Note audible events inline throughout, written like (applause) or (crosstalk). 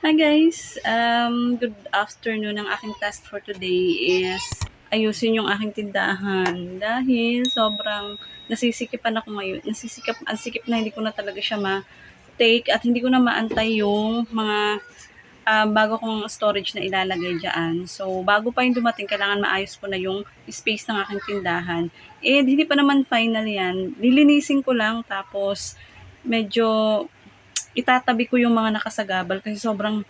Hi guys! Um, good afternoon. Ang aking task for today is ayusin yung aking tindahan dahil sobrang nasisikipan ako ngayon. Nasisikip, ang na hindi ko na talaga siya ma-take at hindi ko na maantay yung mga ah, bago kong storage na ilalagay dyan. So, bago pa yung dumating, kailangan maayos ko na yung space ng aking tindahan. Eh, hindi pa naman final yan. Lilinisin ko lang, tapos medyo itatabi ko yung mga nakasagabal kasi sobrang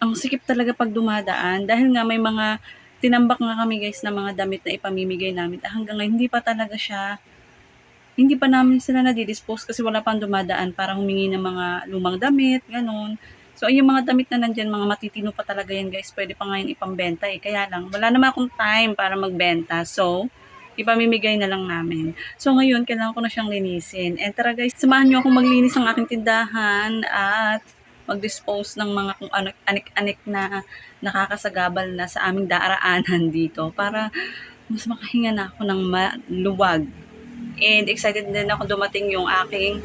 ang sikip talaga pag dumadaan dahil nga may mga tinambak nga kami guys na mga damit na ipamimigay namin Ah, hanggang ngayon hindi pa talaga siya hindi pa namin sila nadidispose kasi wala pang dumadaan para humingi ng mga lumang damit, ganun. So, ay yung mga damit na nandyan, mga matitino pa talaga yan guys, pwede pa ngayon ipambenta eh. Kaya lang, wala naman akong time para magbenta. So, ipamimigay na lang namin. So, ngayon, kailangan ko na siyang linisin. And tara guys, samahan niyo akong maglinis ng aking tindahan at mag-dispose ng mga kung ano, anik-anik na nakakasagabal na sa aming daraanan (laughs) dito para mas makahinga na ako ng maluwag. And excited din ako dumating yung aking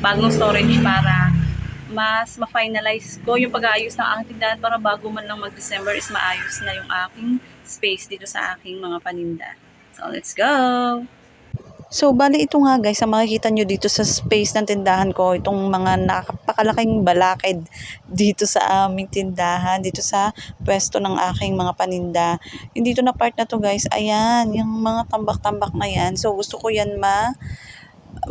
bagong storage para mas ma-finalize ko yung pag-aayos ng aking tindahan para bago man lang mag-December is maayos na yung aking space dito sa aking mga paninda. So, let's go! So, bali ito nga guys, ang makikita nyo dito sa space ng tindahan ko, itong mga napakalaking balakid dito sa aming tindahan, dito sa pwesto ng aking mga paninda. Yung dito na part na to guys, ayan, yung mga tambak-tambak na yan. So, gusto ko yan ma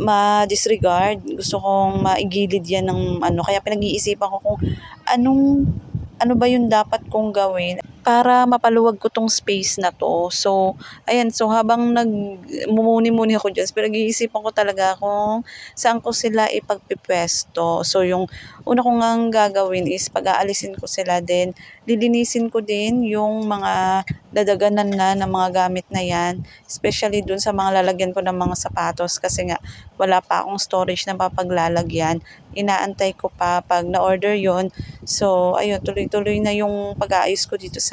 ma-disregard. Gusto kong maigilid yan ng ano. Kaya pinag-iisipan ko kung anong ano ba yung dapat kong gawin para mapaluwag ko tong space na to. So, ayan. So, habang nagmumuni-muni ako dyan, pinag-iisipan ko talaga kung saan ko sila ipagpipwesto. So, yung una ko nga gagawin is pag-aalisin ko sila din, lilinisin ko din yung mga dadaganan na ng mga gamit na yan. Especially dun sa mga lalagyan ko ng mga sapatos kasi nga wala pa akong storage na papaglalagyan. Inaantay ko pa pag na-order yon So, ayun, tuloy-tuloy na yung pag-aayos ko dito sa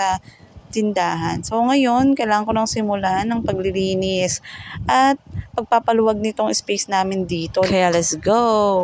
tindahan. So, ngayon, kailangan ko nang simulan ng paglilinis at pagpapaluwag nitong space namin dito. Kaya, let's go!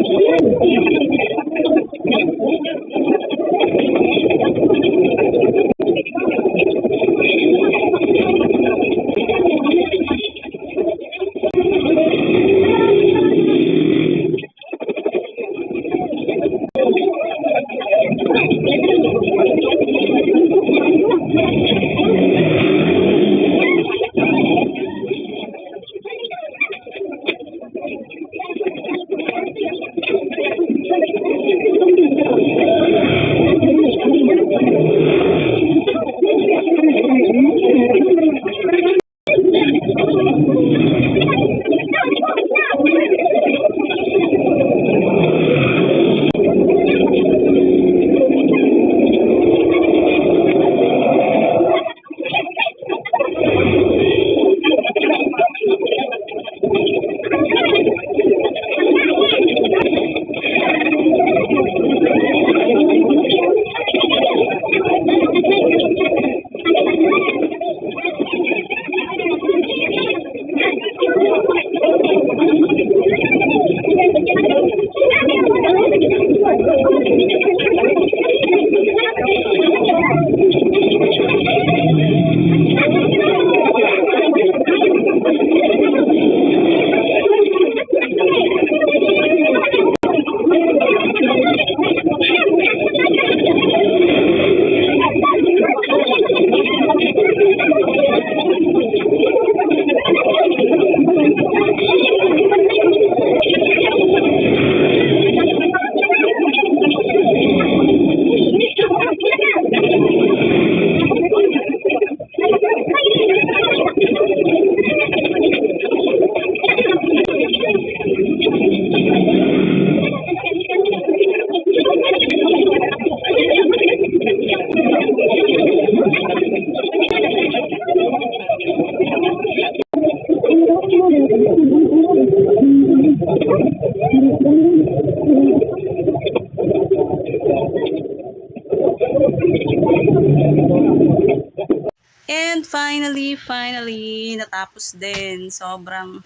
finally, natapos din. Sobrang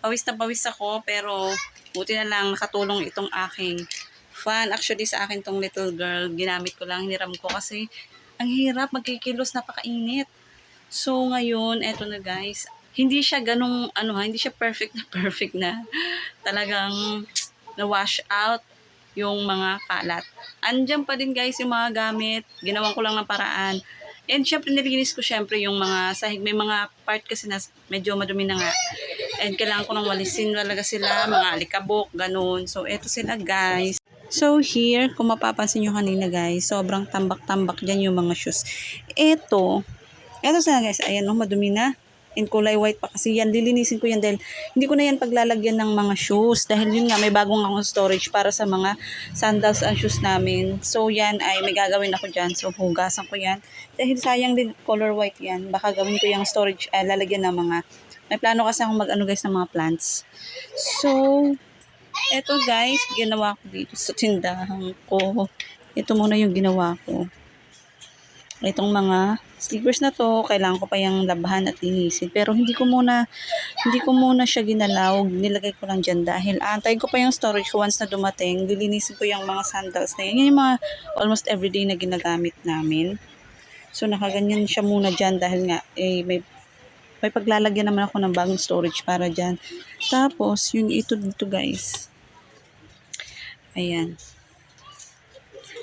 pawis na pawis ako, pero buti na lang nakatulong itong aking fan. Actually, sa akin tong little girl, ginamit ko lang, hiniram ko kasi ang hirap, magkikilos, napakainit. So, ngayon, eto na guys. Hindi siya ganong, ano ha, hindi siya perfect na (laughs) perfect na. Talagang na-wash out yung mga kalat. Andiyan pa din guys yung mga gamit. Ginawan ko lang ng paraan. And syempre nilinis ko syempre yung mga sahig. May mga part kasi na medyo madumi na nga. And kailangan ko nang walisin talaga sila. Mga alikabok, ganun. So eto sila guys. So here, kung mapapansin nyo kanina guys, sobrang tambak-tambak dyan yung mga shoes. Eto, eto sila guys, ayan no, madumi na. In kulay white pa kasi yan, lilinisin ko yan dahil hindi ko na yan paglalagyan ng mga shoes dahil yun nga may bagong akong storage para sa mga sandals and shoes namin. So yan ay may gagawin ako dyan. So hugasan ko yan. Dahil sayang din color white yan. Baka gawin ko yung storage, ay lalagyan ng mga, may plano kasi akong mag-ano guys ng mga plants. So, eto guys, ginawa ko dito sa tindahan ko. Ito muna yung ginawa ko. Itong mga slippers na to, kailangan ko pa yung labahan at linisin. Pero hindi ko muna, hindi ko muna siya ginalaw. Nilagay ko lang dyan dahil antay ko pa yung storage ko once na dumating. Lilinisin ko yung mga sandals na yun. Yan yung mga almost everyday na ginagamit namin. So nakaganyan siya muna dyan dahil nga eh, may may paglalagyan naman ako ng bagong storage para dyan. Tapos, yung ito dito guys. Ayan.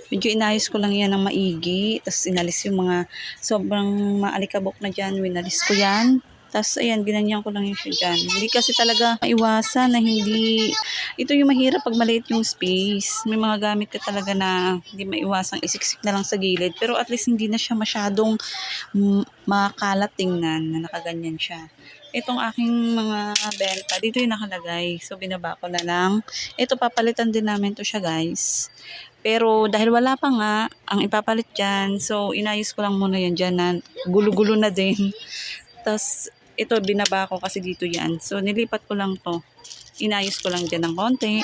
Medyo inayos ko lang yan ng maigi. Tapos inalis yung mga sobrang maalikabok na dyan. Winalis ko yan. Tapos ayan, ginanyan ko lang yung siya dyan. Hindi kasi talaga maiwasan na hindi... Ito yung mahirap pag maliit yung space. May mga gamit ka talaga na hindi maiwasang isiksik na lang sa gilid. Pero at least hindi na siya masyadong makalat tingnan na nakaganyan siya. Itong aking mga benta, dito yung nakalagay. So, binaba ko na lang. Ito, papalitan din namin to siya, guys. Pero dahil wala pa nga, ang ipapalit dyan, so inayos ko lang muna yan dyan na gulo-gulo na din. Tapos ito binaba ko kasi dito yan. So nilipat ko lang to. Inayos ko lang dyan ng konti.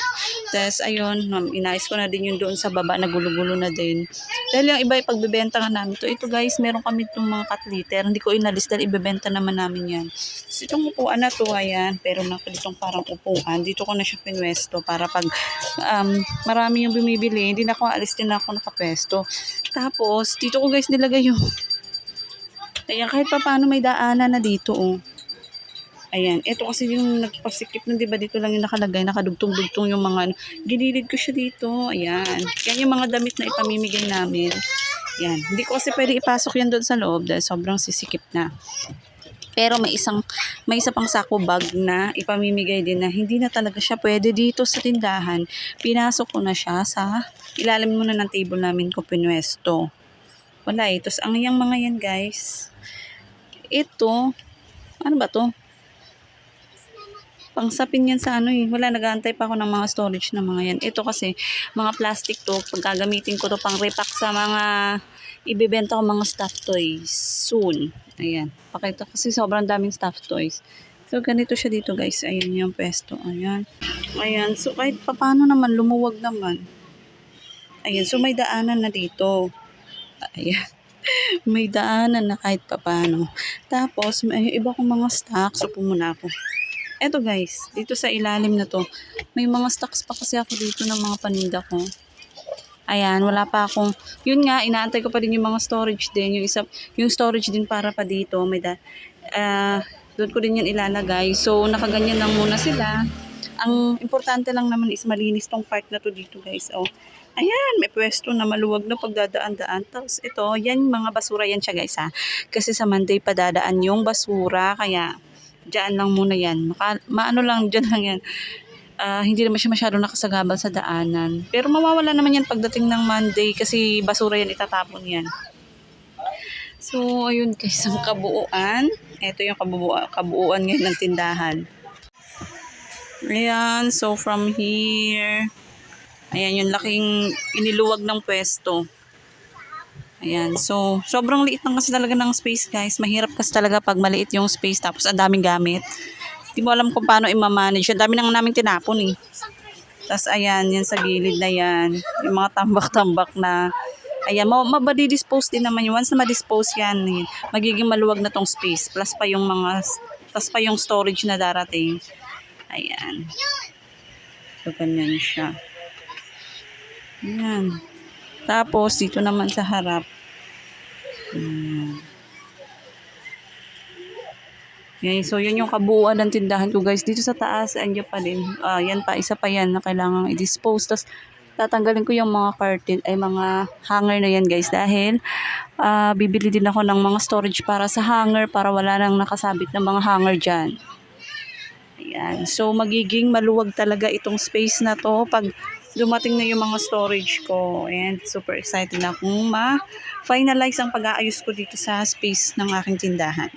Tapos ayun, inayos ko na din yung doon sa baba na gulo-gulo na din. Dahil yung iba ipagbebenta nga namin to. Ito guys, meron kami itong mga cut liter. Hindi ko inalis dahil ibebenta naman namin yan. So itong upuan na to, ayan. Pero na itong parang upuan. Dito ko na siya pinwesto para pag um, marami yung bumibili, hindi na ako alis din ako nakapwesto. Tapos, dito ko guys nilagay yung Ayan, kahit pa paano may daanan na dito, oh. Ayan, ito kasi yung nagpasikip nun, di ba dito lang yung nakalagay, nakadugtong-dugtong yung mga, ano. Gililid ko siya dito, ayan. Yan yung mga damit na ipamimigay namin. Yan, hindi ko kasi pwede ipasok yan doon sa loob dahil sobrang sisikip na. Pero may isang, may isa pang sako bag na ipamimigay din na hindi na talaga siya pwede dito sa tindahan. Pinasok ko na siya sa ilalim muna ng table namin ko pinwesto. Wala eh. Tapos ang yung mga yan guys, ito, ano ba to? Pangsapin yan sa ano eh. Wala, nag-aantay pa ako ng mga storage na mga yan. Ito kasi, mga plastic to. Pag gagamitin ko to pang repack sa mga ibibenta ko mga stuffed toys soon. Ayan. Pakita kasi sobrang daming stuffed toys. So, ganito siya dito guys. Ayan yung pesto. Ayan. Ayan. So, kahit papano naman, lumuwag naman. Ayan. So, may daanan na dito. Ayan. May daanan na kahit papano. Tapos, may iba kong mga stocks. Upo muna ako. Eto guys, dito sa ilalim na to, may mga stocks pa kasi ako dito ng mga paninda ko. Ayan, wala pa akong, yun nga, inaantay ko pa din yung mga storage din, yung isa, yung storage din para pa dito, may da, ah, doon ko din yan ilalagay. So, nakaganyan lang muna sila. Ang importante lang naman is malinis tong part na to dito guys. Oh, ayan, may pwesto na maluwag na pagdadaan-daan. Tapos ito, yan mga basura yan siya guys ha. Kasi sa Monday pa dadaan yung basura, kaya Diyan lang muna yan. Maka, maano lang, (laughs) dyan lang yan. Ah, hindi naman siya masyado nakasagabal sa daanan. Pero mawawala naman yan pagdating ng Monday kasi basura yan, itatapon yan. So, ayun guys, ang kabuuan. Ito yung kabuuan, kabuuan ngayon ng tindahan. Ayan, so from here, ayan yung laking iniluwag ng pwesto. Ayan, so sobrang liit lang kasi talaga ng space guys. Mahirap kasi talaga pag maliit yung space tapos ang daming gamit. Hindi mo alam kung paano i-manage. Ang dami nang namin tinapon eh. Tapos ayan, yan sa gilid na yan. Yung mga tambak-tambak na Ayan, ma mabadi-dispose din naman yun. Once na ma-dispose yan, yun, magiging maluwag na tong space. Plus pa yung mga, plus pa yung storage na darating. Ayan. So, ganyan siya. Ayan. Tapos, dito naman sa harap. Ayan. Okay, so yun yung kabuuan ng tindahan ko guys. Dito sa taas, andyan pa din. Ah, yan pa, isa pa yan na kailangang i-dispose. Tapos tatanggalin ko yung mga curtain, ay mga hanger na yan guys. Dahil ah, bibili din ako ng mga storage para sa hanger para wala nang nakasabit ng mga hanger dyan. Ayan. So magiging maluwag talaga itong space na to pag dumating na yung mga storage ko. And super excited na akong ma-finalize ang pag-aayos ko dito sa space ng aking tindahan.